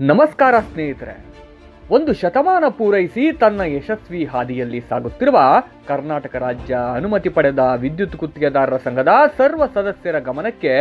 ನಮಸ್ಕಾರ ಸ್ನೇಹಿತರೆ. ಒಂದು ಶತಮಾನ ಪೂರೈಸಿ ತನ್ನ ಯಶಸ್ವಿ ಹಾದಿಯಲ್ಲಿ ಸಾಗುತ್ತಿರುವ ಕರ್ನಾಟಕ ರಾಜ್ಯ ಅನುಮತಿ ಪಡೆದ ವಿದ್ಯುತ್ ಗುತ್ತಿಗೆದಾರರ ಸಂಘದ ಸರ್ವ ಸದಸ್ಯರ ಗಮನಕ್ಕೆ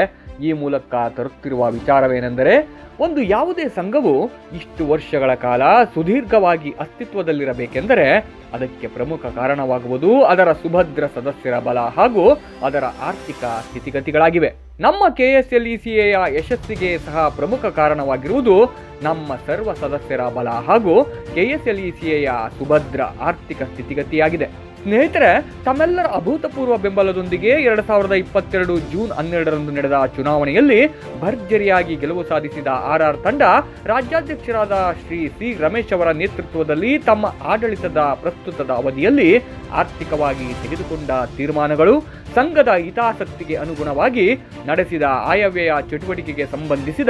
ಈ ಮೂಲಕ ತರುತ್ತಿರುವ ವಿಚಾರವೇನೆಂದರೆ, ಒಂದು ಯಾವುದೇ ಸಂಘವು ಇಷ್ಟು ವರ್ಷಗಳ ಕಾಲ ಸುದೀರ್ಘವಾಗಿ ಅಸ್ತಿತ್ವದಲ್ಲಿರಬೇಕೆಂದರೆ ಅದಕ್ಕೆ ಪ್ರಮುಖ ಕಾರಣವಾಗುವುದು ಅದರ ಸುಭದ್ರ ಸದಸ್ಯರ ಬಲ ಹಾಗೂ ಅದರ ಆರ್ಥಿಕ ಸ್ಥಿತಿಗತಿಗಳಾಗಿವೆ. ನಮ್ಮ ಕೆ ಎಸ್ ಎಲ್ ಇಸಿಯೆಯ ಯಶಸ್ಸಿಗೆ ಸಹ ಪ್ರಮುಖ ಕಾರಣವಾಗಿರುವುದು ನಮ್ಮ ಸರ್ವ ಸದಸ್ಯರ ಬಲ ಹಾಗೂ ಕೆ ಎಸ್ ಸುಭದ್ರ ಆರ್ಥಿಕ ಸ್ಥಿತಿಗತಿಯಾಗಿದೆ. ಸ್ನೇಹಿತರೆ, ತಮ್ಮೆಲ್ಲರ ಅಭೂತಪೂರ್ವ ಬೆಂಬಲದೊಂದಿಗೆ ಎರಡು ಸಾವಿರದ ಇಪ್ಪತ್ತೆರಡು ಜೂನ್ ಹನ್ನೆರಡರಂದು ನಡೆದ ಚುನಾವಣೆಯಲ್ಲಿ ಭರ್ಜರಿಯಾಗಿ ಗೆಲುವು ಸಾಧಿಸಿದ ಆರ್ ಆರ್ ತಂಡ, ರಾಜ್ಯಾಧ್ಯಕ್ಷರಾದ ಶ್ರೀ ಸಿ ರಮೇಶ್ ಅವರ ನೇತೃತ್ವದಲ್ಲಿ ತಮ್ಮ ಆಡಳಿತದ ಪ್ರಸ್ತುತದ ಅವಧಿಯಲ್ಲಿ ಆರ್ಥಿಕವಾಗಿ ತೆಗೆದುಕೊಂಡ ತೀರ್ಮಾನಗಳು ಸಂಘದ ಹಿತಾಸಕ್ತಿಗೆ ಅನುಗುಣವಾಗಿ ನಡೆಸಿದ ಆಯವ್ಯಯ ಚಟುವಟಿಕೆಗೆ ಸಂಬಂಧಿಸಿದ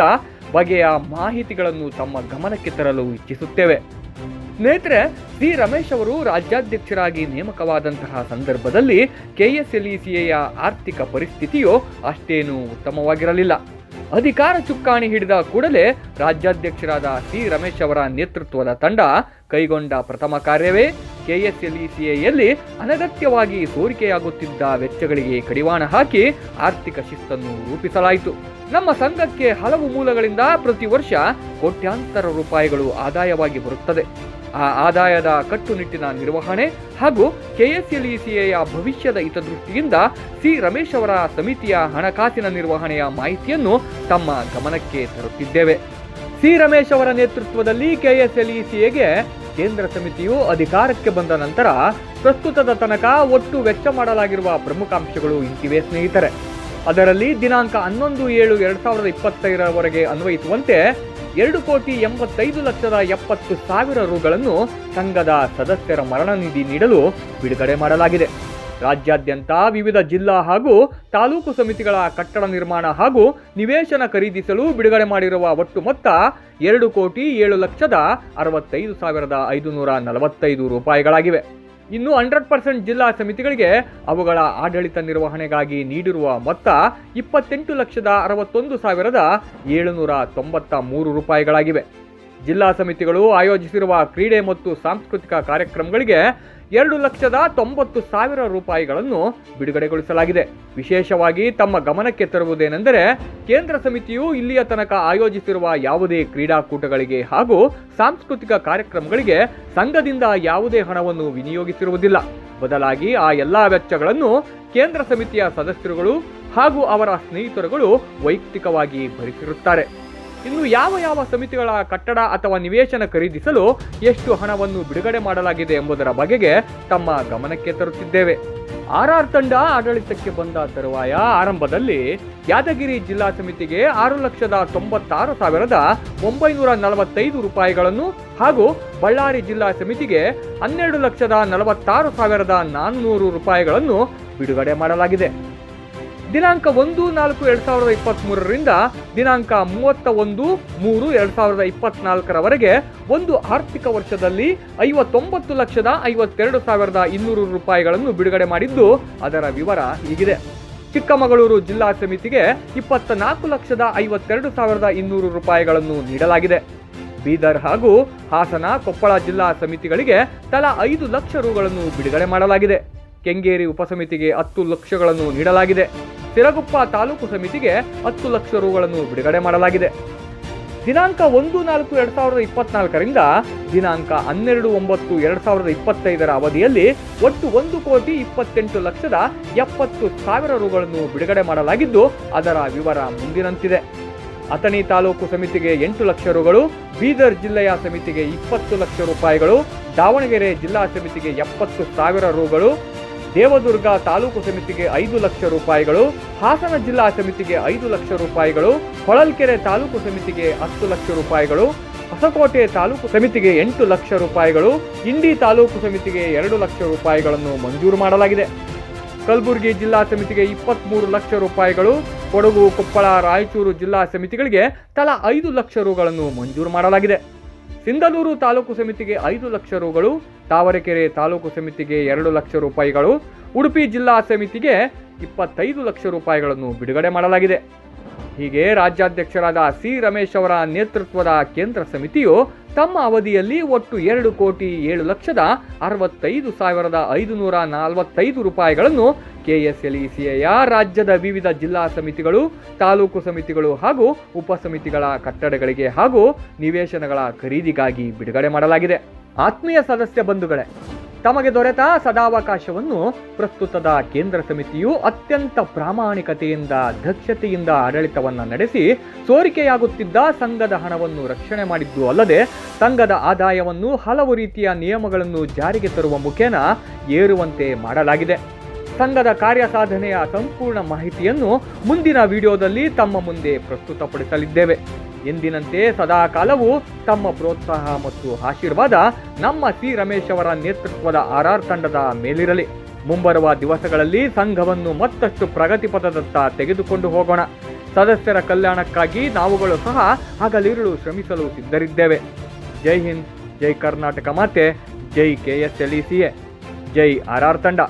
ಬಗೆಯ ಮಾಹಿತಿಗಳನ್ನು ತಮ್ಮ ಗಮನಕ್ಕೆ ತರಲು ಇಚ್ಛಿಸುತ್ತೇವೆ. ಸ್ನೇಹಿತರೆ, ಸಿ. ರಮೇಶ್ ಅವರು ರಾಜ್ಯಾಧ್ಯಕ್ಷರಾಗಿ ನೇಮಕವಾದಂತಹ ಸಂದರ್ಭದಲ್ಲಿ ಕೆಎಸ್ಎಲ್ಇಸಿಎಯ ಆರ್ಥಿಕ ಪರಿಸ್ಥಿತಿಯು ಅಷ್ಟೇನೂ ಉತ್ತಮವಾಗಿರಲಿಲ್ಲ. ಅಧಿಕಾರ ಚುಕ್ಕಾಣಿ ಹಿಡಿದ ಕೂಡಲೇ ರಾಜ್ಯಾಧ್ಯಕ್ಷರಾದ ಸಿ. ರಮೇಶ್ ಅವರ ನೇತೃತ್ವದ ತಂಡ ಕೈಗೊಂಡ ಪ್ರಥಮ ಕಾರ್ಯವೇ ಕೆಎಸ್ಎಲ್ಇಸಿಎಯಲ್ಲಿ ಅನಗತ್ಯವಾಗಿ ಸೋರಿಕೆಯಾಗುತ್ತಿದ್ದ ವೆಚ್ಚಗಳಿಗೆ ಕಡಿವಾಣ ಹಾಕಿ ಆರ್ಥಿಕ ಶಿಸ್ತನ್ನು ರೂಪಿಸಲಾಯಿತು. ನಮ್ಮ ಸಂಘಕ್ಕೆ ಹಲವು ಮೂಲಗಳಿಂದ ಪ್ರತಿ ವರ್ಷ ಕೋಟ್ಯಾಂತರ ರೂಪಾಯಿಗಳು ಆದಾಯವಾಗಿ ಬರುತ್ತದೆ. ಆ ಆದಾಯದ ಕಟ್ಟುನಿಟ್ಟಿನ ನಿರ್ವಹಣೆ ಹಾಗೂ ಕೆಎಸ್ಎಲ್ಇಸಿಎಯ ಭವಿಷ್ಯದ ಹಿತದೃಷ್ಟಿಯಿಂದ ಸಿ. ರಮೇಶ್ ಅವರ ಸಮಿತಿಯ ಹಣಕಾಸಿನ ನಿರ್ವಹಣೆಯ ಮಾಹಿತಿಯನ್ನು ತಮ್ಮ ಗಮನಕ್ಕೆ ತರುತ್ತಿದ್ದೇವೆ. ಸಿ. ರಮೇಶ್ ಅವರ ನೇತೃತ್ವದಲ್ಲಿ ಕೆಎಸ್ಎಲ್ಇಸಿಎಗೆ ಕೇಂದ್ರ ಸಮಿತಿಯು ಅಧಿಕಾರಕ್ಕೆ ಬಂದ ನಂತರ ಪ್ರಸ್ತುತದ ತನಕ ಒಟ್ಟು ವೆಚ್ಚ ಮಾಡಲಾಗಿರುವ ಪ್ರಮುಖ ಅಂಶಗಳು ಇಂತಿವೆ ಸ್ನೇಹಿತರೆ. ಅದರಲ್ಲಿ ದಿನಾಂಕ ಹನ್ನೊಂದು ಏಳು ಎರಡ್ ಸಾವಿರದ ಇಪ್ಪತ್ತೈದರವರೆಗೆ ಅನ್ವಯಿಸುವಂತೆ ಎರಡು ಕೋಟಿ ಎಂಬತ್ತೈದು ಲಕ್ಷದ ಎಪ್ಪತ್ತು ಸಾವಿರ ರುಗಳನ್ನು ಸಂಘದ ಸದಸ್ಯರ ಮರಣ ನಿಧಿ ನೀಡಲು ಬಿಡುಗಡೆ ಮಾಡಲಾಗಿದೆ. ರಾಜ್ಯಾದ್ಯಂತ ವಿವಿಧ ಜಿಲ್ಲಾ ಹಾಗೂ ತಾಲೂಕು ಸಮಿತಿಗಳ ಕಟ್ಟಡ ನಿರ್ಮಾಣ ಹಾಗೂ ನಿವೇಶನ ಖರೀದಿಸಲು ಬಿಡುಗಡೆ ಮಾಡಿರುವ ಒಟ್ಟು ಮೊತ್ತ ಎರಡು ಕೋಟಿ ಏಳು ಲಕ್ಷದ ಅರವತ್ತೈದು ಸಾವಿರದ ಐದುನೂರ ನಲವತ್ತೈದು ರೂಪಾಯಿಗಳಾಗಿವೆ. ಇನ್ನು ಹಂಡ್ರೆಡ್ ಪರ್ಸೆಂಟ್ ಜಿಲ್ಲಾ ಸಮಿತಿಗಳಿಗೆ ಅವುಗಳ ಆಡಳಿತ ನಿರ್ವಹಣೆಗಾಗಿ ನೀಡಿರುವ ಮೊತ್ತ ಇಪ್ಪತ್ತೆಂಟು ಲಕ್ಷದ ಅರವತ್ತೊಂದು ಸಾವಿರದ ಏಳುನೂರ ತೊಂಬತ್ತ ಮೂರು ರೂಪಾಯಿಗಳಾಗಿವೆ. ಜಿಲ್ಲಾ ಸಮಿತಿಗಳು ಆಯೋಜಿಸಿರುವ ಕ್ರೀಡೆ ಮತ್ತು ಸಾಂಸ್ಕೃತಿಕ ಕಾರ್ಯಕ್ರಮಗಳಿಗೆ ಎರಡು ಲಕ್ಷದ ತೊಂಬತ್ತು ಸಾವಿರ ರೂಪಾಯಿಗಳನ್ನು ಬಿಡುಗಡೆಗೊಳಿಸಲಾಗಿದೆ. ವಿಶೇಷವಾಗಿ ತಮ್ಮ ಗಮನಕ್ಕೆ ತರುವುದೇನೆಂದರೆ, ಕೇಂದ್ರ ಸಮಿತಿಯು ಇಲ್ಲಿಯ ತನಕ ಆಯೋಜಿಸಿರುವ ಯಾವುದೇ ಕ್ರೀಡಾಕೂಟಗಳಿಗೆ ಹಾಗೂ ಸಾಂಸ್ಕೃತಿಕ ಕಾರ್ಯಕ್ರಮಗಳಿಗೆ ಸಂಘದಿಂದ ಯಾವುದೇ ಹಣವನ್ನು ವಿನಿಯೋಗಿಸಿರುವುದಿಲ್ಲ. ಬದಲಾಗಿ ಆ ಎಲ್ಲ ವೆಚ್ಚಗಳನ್ನು ಕೇಂದ್ರ ಸಮಿತಿಯ ಸದಸ್ಯರುಗಳು ಹಾಗೂ ಅವರ ಸ್ನೇಹಿತರುಗಳು ವೈಯಕ್ತಿಕವಾಗಿ ಭರಿಸಿರುತ್ತಾರೆ. ಇನ್ನು ಯಾವ ಯಾವ ಸಮಿತಿಗಳ ಕಟ್ಟಡ ಅಥವಾ ನಿವೇಶನ ಖರೀದಿಸಲು ಎಷ್ಟು ಹಣವನ್ನು ಬಿಡುಗಡೆ ಮಾಡಲಾಗಿದೆ ಎಂಬುದರ ಬಗೆಗೆ ತಮ್ಮ ಗಮನಕ್ಕೆ ತರುತ್ತಿದ್ದೇವೆ. ಆರ್ ಆರ್ ತಂಡ ಆಡಳಿತಕ್ಕೆ ಬಂದ ತರುವಾಯ ಆರಂಭದಲ್ಲಿ ಯಾದಗಿರಿ ಜಿಲ್ಲಾ ಸಮಿತಿಗೆ ಆರು ಲಕ್ಷದ ತೊಂಬತ್ತಾರು ಸಾವಿರದ ಒಂಬೈನೂರ ನಲವತ್ತೈದು ರೂಪಾಯಿಗಳನ್ನು ಹಾಗೂ ಬಳ್ಳಾರಿ ಜಿಲ್ಲಾ ಸಮಿತಿಗೆ ಹನ್ನೆರಡು ಲಕ್ಷದ ನಲವತ್ತಾರು ಸಾವಿರದ ನಾನ್ನೂರು ರೂಪಾಯಿಗಳನ್ನು ಬಿಡುಗಡೆ ಮಾಡಲಾಗಿದೆ. ದಿನಾಂಕ ಒಂದು ನಾಲ್ಕು ಎರಡ್ ಸಾವಿರದ ಇಪ್ಪತ್ತ್ ಮೂರರಿಂದ ದಿನಾಂಕ ಮೂವತ್ತ ಒಂದು ಮೂರು ಎರಡ್ ಸಾವಿರದ ಇಪ್ಪತ್ನಾಲ್ಕರವರೆಗೆ ಒಂದು ಆರ್ಥಿಕ ವರ್ಷದಲ್ಲಿ ಐವತ್ತೊಂಬತ್ತು ಲಕ್ಷದ ಐವತ್ತೆರಡು ಸಾವಿರದ ಇನ್ನೂರು ರೂಪಾಯಿಗಳನ್ನು ಬಿಡುಗಡೆ ಮಾಡಿದ್ದು ಅದರ ವಿವರ ಹೀಗಿದೆ. ಚಿಕ್ಕಮಗಳೂರು ಜಿಲ್ಲಾ ಸಮಿತಿಗೆ ಇಪ್ಪತ್ತ ನಾಲ್ಕು ಲಕ್ಷದ ಐವತ್ತೆರಡು ಸಾವಿರದ ಇನ್ನೂರು ರೂಪಾಯಿಗಳನ್ನು ನೀಡಲಾಗಿದೆ. ಬೀದರ್ ಹಾಗೂ ಹಾಸನ, ಕೊಪ್ಪಳ ಜಿಲ್ಲಾ ಸಮಿತಿಗಳಿಗೆ ತಲಾ ಐದು ಲಕ್ಷ ರೂಗಳನ್ನು ಬಿಡುಗಡೆ ಮಾಡಲಾಗಿದೆ. ಕೆಂಗೇರಿ ಉಪಸಮಿತಿಗೆ ಹತ್ತು ಲಕ್ಷಗಳನ್ನು ನೀಡಲಾಗಿದೆ. ಸಿರಗುಪ್ಪ ತಾಲೂಕು ಸಮಿತಿಗೆ ಹತ್ತು ಲಕ್ಷ ರುಗಳನ್ನು ಬಿಡುಗಡೆ ಮಾಡಲಾಗಿದೆ. ದಿನಾಂಕ ಒಂದು ನಾಲ್ಕು ಎರಡ್ ಸಾವಿರದ ಇಪ್ಪತ್ನಾಲ್ಕರಿಂದ ದಿನಾಂಕ ಹನ್ನೆರಡು ಒಂಬತ್ತು ಎರಡ್ ಸಾವಿರದ ಇಪ್ಪತ್ತೈದರ ಅವಧಿಯಲ್ಲಿ ಒಟ್ಟು ಒಂದು ಕೋಟಿ ಇಪ್ಪತ್ತೆಂಟು ಲಕ್ಷದ ಎಪ್ಪತ್ತು ಸಾವಿರ ರುಗಳನ್ನು ಬಿಡುಗಡೆ ಮಾಡಲಾಗಿದ್ದು, ಅದರ ವಿವರ ಮುಂದಿನಂತಿದೆ. ಅಥಣಿ ತಾಲೂಕು ಸಮಿತಿಗೆ ಎಂಟು ಲಕ್ಷ ರುಗಳು, ಬೀದರ್ ಜಿಲ್ಲೆಯ ಸಮಿತಿಗೆ ಇಪ್ಪತ್ತು ಲಕ್ಷ ರೂಪಾಯಿಗಳು, ದಾವಣಗೆರೆ ಜಿಲ್ಲಾ ಸಮಿತಿಗೆ ಎಪ್ಪತ್ತು ಸಾವಿರ ರುಗಳು ದೇವದುರ್ಗ ತಾಲೂಕು ಸಮಿತಿಗೆ ಐದು ಲಕ್ಷ ರೂಪಾಯಿಗಳು, ಹಾಸನ ಜಿಲ್ಲಾ ಸಮಿತಿಗೆ ಐದು ಲಕ್ಷ ರೂಪಾಯಿಗಳು, ಹೊಳಲ್ಕೆರೆ ತಾಲೂಕು ಸಮಿತಿಗೆ ಹತ್ತು ಲಕ್ಷ ರೂಪಾಯಿಗಳು, ಹೊಸಕೋಟೆ ತಾಲೂಕು ಸಮಿತಿಗೆ ಎಂಟು ಲಕ್ಷ ರೂಪಾಯಿಗಳು, ಇಂಡಿ ತಾಲೂಕು ಸಮಿತಿಗೆ ಎರಡು ಲಕ್ಷ ರೂಪಾಯಿಗಳನ್ನು ಮಂಜೂರು ಮಾಡಲಾಗಿದೆ. ಕಲಬುರಗಿ ಜಿಲ್ಲಾ ಸಮಿತಿಗೆ ಇಪ್ಪತ್ತ್ಮೂರು ಲಕ್ಷ ರೂಪಾಯಿಗಳು, ಕೊಡಗು, ಕೊಪ್ಪಳ, ರಾಯಚೂರು ಜಿಲ್ಲಾ ಸಮಿತಿಗಳಿಗೆ ತಲಾ ಐದು ಲಕ್ಷ ರೂಗಳನ್ನು ಮಂಜೂರು ಮಾಡಲಾಗಿದೆ. ಸಿಂಧನೂರು ತಾಲೂಕು ಸಮಿತಿಗೆ ಐದು ಲಕ್ಷ ರುಗಳು, ತಾವರೆಕೆರೆ ತಾಲೂಕು ಸಮಿತಿಗೆ ಎರಡು ಲಕ್ಷ ರೂಪಾಯಿಗಳು, ಉಡುಪಿ ಜಿಲ್ಲಾ ಸಮಿತಿಗೆ ಇಪ್ಪತ್ತೈದು ಲಕ್ಷ ರೂಪಾಯಿಗಳನ್ನು ಬಿಡುಗಡೆ ಮಾಡಲಾಗಿದೆ. ಹೀಗೆ ರಾಜ್ಯಾಧ್ಯಕ್ಷರಾದ ಸಿ ರಮೇಶ್ ಅವರ ನೇತೃತ್ವದ ಕೇಂದ್ರ ಸಮಿತಿಯು ತಮ್ಮ ಅವಧಿಯಲ್ಲಿ ಒಟ್ಟು ಎರಡು ಕೋಟಿ ಏಳು ಲಕ್ಷದ ಅರವತ್ತೈದು ಸಾವಿರದ ಐದುನೂರ ನಲವತ್ತೈದು ರೂಪಾಯಿಗಳನ್ನು ಕೆಎಸ್ಎಲ್ಇಸಿಯ ರಾಜ್ಯದ ವಿವಿಧ ಜಿಲ್ಲಾ ಸಮಿತಿಗಳು, ತಾಲೂಕು ಸಮಿತಿಗಳು ಹಾಗೂ ಉಪ ಸಮಿತಿಗಳ ಕಟ್ಟಡಗಳಿಗೆ ಹಾಗೂ ನಿವೇಶನಗಳ ಖರೀದಿಗಾಗಿ ಬಿಡುಗಡೆ ಮಾಡಲಾಗಿದೆ. ಆತ್ಮೀಯ ಸದಸ್ಯ ಬಂಧುಗಳೇ, ತಮಗೆ ದೊರೆತ ಸದಾವಕಾಶವನ್ನು ಪ್ರಸ್ತುತದ ಕೇಂದ್ರ ಸಮಿತಿಯು ಅತ್ಯಂತ ಪ್ರಾಮಾಣಿಕತೆಯಿಂದ, ದಕ್ಷತೆಯಿಂದ ಆಡಳಿತವನ್ನು ನಡೆಸಿ ಸೋರಿಕೆಯಾಗುತ್ತಿದ್ದ ಸಂಘದ ಹಣವನ್ನು ರಕ್ಷಣೆ ಮಾಡಿದ್ದು ಅಲ್ಲದೆ ಸಂಘದ ಆದಾಯವನ್ನು ಹಲವು ರೀತಿಯ ನಿಯಮಗಳನ್ನು ಜಾರಿಗೆ ತರುವ ಮುಖೇನ ಏರುವಂತೆ ಮಾಡಲಾಗಿದೆ. ಸಂಘದ ಕಾರ್ಯಸಾಧನೆಯ ಸಂಪೂರ್ಣ ಮಾಹಿತಿಯನ್ನು ಮುಂದಿನ ವಿಡಿಯೋದಲ್ಲಿ ತಮ್ಮ ಮುಂದೆ ಪ್ರಸ್ತುತಪಡಿಸಲಿದ್ದೇವೆ. ಎಂದಿನಂತೆ ಸದಾಕಾಲವೂ ತಮ್ಮ ಪ್ರೋತ್ಸಾಹ ಮತ್ತು ಆಶೀರ್ವಾದ ನಮ್ಮ ಸಿ ರಮೇಶ್ ಅವರ ನೇತೃತ್ವದ ಆರ್ ಆರ್ ತಂಡದ ಮೇಲಿರಲಿ. ಮುಂಬರುವ ದಿವಸಗಳಲ್ಲಿ ಸಂಘವನ್ನು ಮತ್ತಷ್ಟು ಪ್ರಗತಿಪಥದತ್ತ ತೆಗೆದುಕೊಂಡು ಹೋಗೋಣ. ಸದಸ್ಯರ ಕಲ್ಯಾಣಕ್ಕಾಗಿ ನಾವುಗಳು ಸಹ ಹಗಲಿರುಳು ಶ್ರಮಿಸಲು ಸಿದ್ಧರಿದ್ದೇವೆ. ಜೈ ಹಿಂದ್, ಜೈ ಕರ್ನಾಟಕ ಮಾತೆ, ಜೈ K S L E C A, Jai R R ತಂಡ.